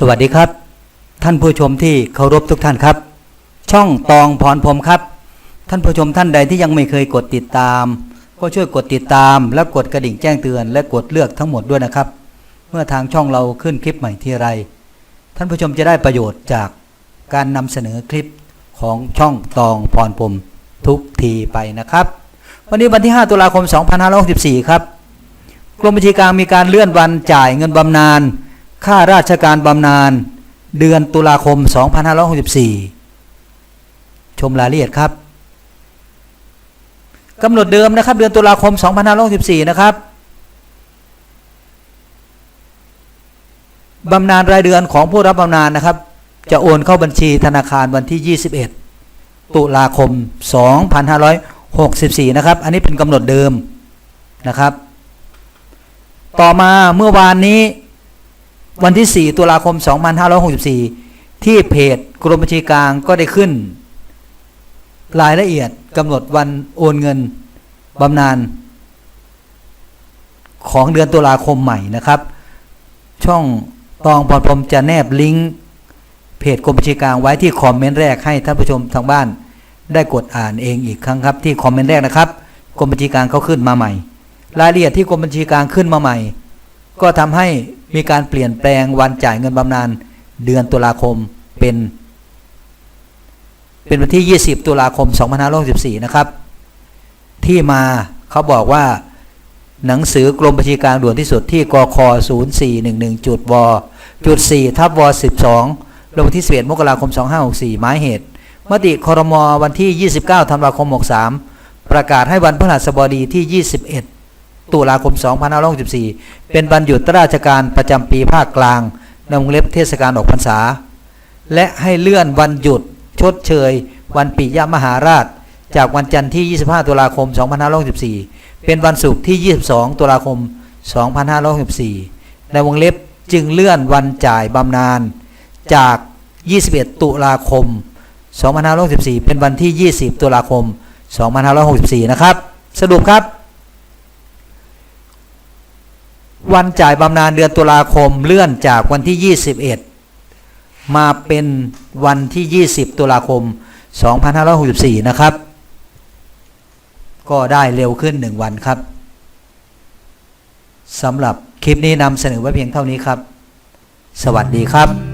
สวัสดีครับ ท่านผู้ชมที่เคารพทุกท่านครับ ช่องตองพรพรมครับ ท่านผู้ชมท่านใดที่ยังไม่เคยกดติดตาม ก็ช่วยกดติดตาม และกดกระดิ่งแจ้งเตือน และกดเลือกทั้งหมดด้วยนะครับ เมื่อทางช่องเราขึ้นคลิปใหม่ที่ไร ท่านผู้ชมจะได้ประโยชน์จากการนำเสนอคลิปของช่องตองพรพรมทุกทีไปนะครับ วันนี้วันที่ 5 ตุลาคม 2564 ครับกรมบัญชีกลางมีการเลื่อนวันจ่ายเงินบำนาญ ค่าราชการบำนาญเดือนตุลาคม 2564 ชมรายละเอียดครับกำหนดเดิมนะครับ เดือนตุลาคม 2564 นะครับบำนาญรายเดือนของผู้รับบำนาญนะครับ จะโอนเข้าบัญชีธนาคารวันที่ 21 ตุลาคม 2564 นะครับ อันนี้เป็นกำหนดเดิมนะครับ ต่อมาเมื่อวานนี้ วันที่ 4 ตุลาคม 2564 ที่เพจกรมบัญชีกลางก็ได้ขึ้น รายละเอียดกำหนดวันโอนเงินบำนาญของเดือนตุลาคมใหม่นะครับ ช่องตองพรพรมจะแนบลิงก์เพจกรมบัญชีกลางไว้ที่คอมเมนต์แรกให้ท่านผู้ชมทางบ้าน ได้กดอ่านเองอีกครั้งครับ ที่คอมเมนต์แรกนะครับกรมบัญชีกลางเขาขึ้นมาใหม่ รายละเอียดที่กรมบัญชีกลางขึ้นมาใหม่ ก็ทำให้ มีการเปลี่ยนแปลงวันจ่ายเงินบำนาญเดือนตุลาคมเป็น เป็นวันที่ 20 ตุลาคม 2564 นะครับ ที่มาเขาบอกว่าหนังสือกรมบัญชีกลางด่วนที่สุดที่กค0411จุดวจุด4ทับว12ลงวันที่11มกราคม 2564 หมายเหตุ มติคอรมอวันที่ 29 ธันวาคม 63 ประกาศให้วันพฤหัสบดีที่ 21 ตุลาคม 2564 เป็นวันหยุดราชการประจำปีภาคกลางในวงเล็บเทศกาลออกพรรษา และให้เลื่อนวันหยุดชดเชย วันปิยมหาราช จากวันจันทร์ที่ 25 ตุลาคม 2564 เป็นวันศุกร์ที่ 22 ตุลาคม 2564 ในวงเล็บจึงเลื่อนวันจ่ายบำนาญจาก 21 ตุลาคม 2564 เป็นวันที่ 20 ตุลาคม 2564 นะครับ สรุปครับ วันจ่ายบำนาญเดือนตุลาคมเลื่อนจากวันที่ 21 มาเป็นวันที่ 20 ตุลาคม 2564 นะครับ ก็ได้เร็วขึ้น 1 วันครับสำหรับคลิปนี้นำเสนอไว้เพียงเท่านี้ครับ สวัสดีครับ